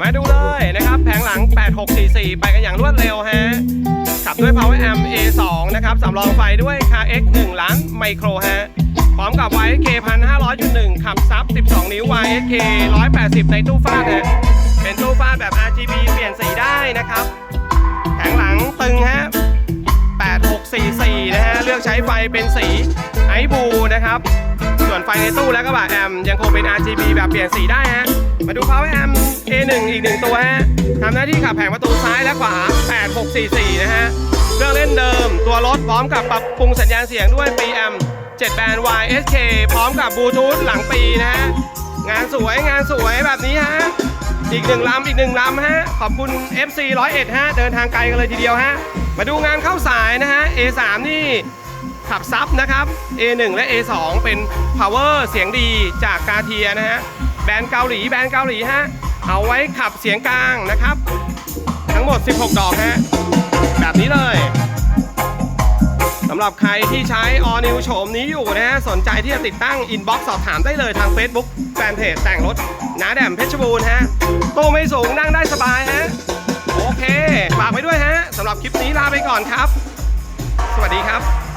มาดูเลยนะครับแผงหลัง 8644 ไปกันอย่างรวดเร็วฮะ ขับด้วย Power Amp A2 นะครับสำรองไฟด้วย KX 1 ล้านไมโครฮะ พร้อมกับ YSK 1500.1 ขับซับ 12 นิ้ว YSK 180 ในตู้ฟาดฮะ เป็นตู้ฟาดแบบ RGB เปลี่ยนสีได้นะครับ แผงหลังตึงฮะ 8644 นะฮะ เลือกใช้ไฟเป็นสีไอบูนะครับ ส่วนไฟในตู้และกระบะแอมยังคงเป็น RGB แบบเปลี่ยนสีได้ฮะ มาดู Power Amp A1 อีกหนึ่งตัวฮะทำหน้าที่ขับแผงประตูซ้ายและขวา 8644 นะฮะเครื่องเล่นเดิม ตัวรถพร้อมกับปรับปรุงสัญญาณเสียงด้วย PM 7 แบนด์ YSK พร้อมกับบลูทูธหลังปีนะฮะ งานสวยงานสวยแบบนี้ฮะ อีกหนึ่งลำอีกหนึ่งลำฮะ ขอบคุณ FC 101 ฮะ เดินทางไกลกันเลยทีเดียวฮะ มาดูงานเข้าสายนะฮะ A3 นี่ขับซับนะครับ A1 และ A2 เป็น power เสียงดีจากกาเทียนะฮะ แบรนด์เกาหลีแบรนด์เกาหลีฮะเอาไว้ขับเสียงกลางนะครับ ทั้งหมด 16 ดอกฮะแบบนี้เลยสำหรับใครที่ใช้ All New โฉมนี้อยู่นะฮะสนใจที่จะติดตั้ง Inbox สอบถามได้เลยทาง Facebook แฟนเพจแต่งรถนาแดมเพชรบูรณ์ฮะตู้ไม่สูงนั่งได้สบายฮะโอเคฝากไว้ด้วยฮะสำหรับคลิปนี้ลาไปก่อนครับ สวัสดีครับ